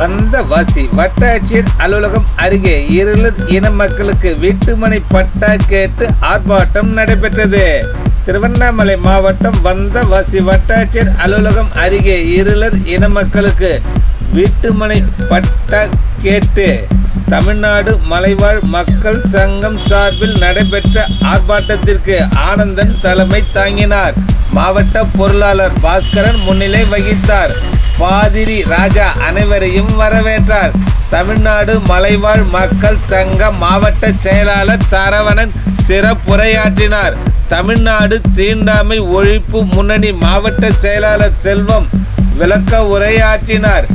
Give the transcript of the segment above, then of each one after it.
வந்தவாசி வட்டாட்சியர் அலுவலகம் அருகே இருளர் இன மக்களுக்கு வீட்டுமனை பட்டா கேட்டு ஆர்ப்பாட்டம் நடைபெற்றது. திருவண்ணாமலை மாவட்டம் வந்தவாசி வட்டாட்சியர் அலுவலகம் அருகே இருளர் இன மக்களுக்கு வீட்டுமனை பட்டா கேட்டு தமிழ்நாடு மலைவாழ் மக்கள் சங்கம் சார்பில் நடைபெற்ற ஆர்ப்பாட்டத்திற்கு ஆனந்தன் தலைமை தாங்கினார். மாவட்ட பொருளாளர் பாஸ்கரன் முன்னிலை வகித்தார். பாதிரி ராஜா அனைவரையும் வரவேற்றார். தமிழ்நாடு மலைவாழ் மக்கள் சங்க மாவட்ட செயலாளர் சரவணன் சிறப்புரையாற்றினார். தமிழ்நாடு தீண்டாமை ஒழிப்பு முன்னணி மாவட்ட செயலாளர் செல்வம் விளக்க உரையாற்றினார்.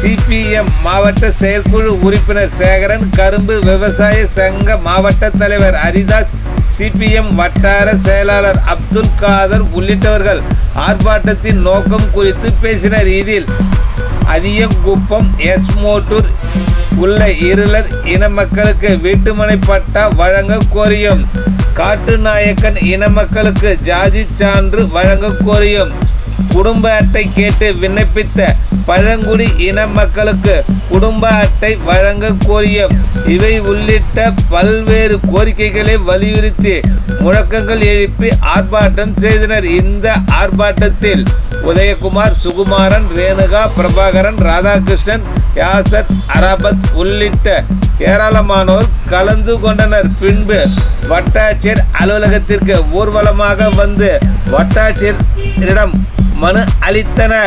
சிபிஎம் மாவட்ட செயற்குழு உறுப்பினர் சேகரன் கரும்பு விவசாய சங்க மாவட்ட தலைவர் ஹரிதாஸ் சிபிஎம் வட்டார செயலாளர் அப்துல் காதர் உள்ளிட்டவர்கள் ஆர்ப்பாட்டத்தின் நோக்கம் குறித்து பேசினர் இதில் அதியங்குப்பம் எஸ்மோட்டூர் உள்ள இருளர் இன மக்களுக்கு வீட்டுமனை பட்டா வழங்க கோரியும். காட்டுநாயக்கன் இன மக்களுக்கு ஜாதி சான்று வழங்க கோரியும். குடும்ப அட்டை கேட்டு விண்ணப்பித்த பழங்குடி இன மக்களுக்கு குடும்ப அட்டை வழங்க கோரியும் இவை உள்ளிட்ட பல்வேறு கோரிக்கைகளை வலியுறுத்தி முழக்கங்கள் எழுப்பி ஆர்ப்பாட்டம் செய்தனர். இந்த ஆர்ப்பாட்டத்தில் உதயகுமார் சுகுமாரன் ரேணுகா பிரபாகரன் ராதாகிருஷ்ணன் யாசர் அரபத் உள்ளிட்ட ஏராளமானோர் கலந்து கொண்டனர். பின்பு வட்டாட்சியர் அலுவலகத்திற்கு ஊர்வலமாக வந்து வட்டாட்சியரிடம் மனு அளித்தனர்.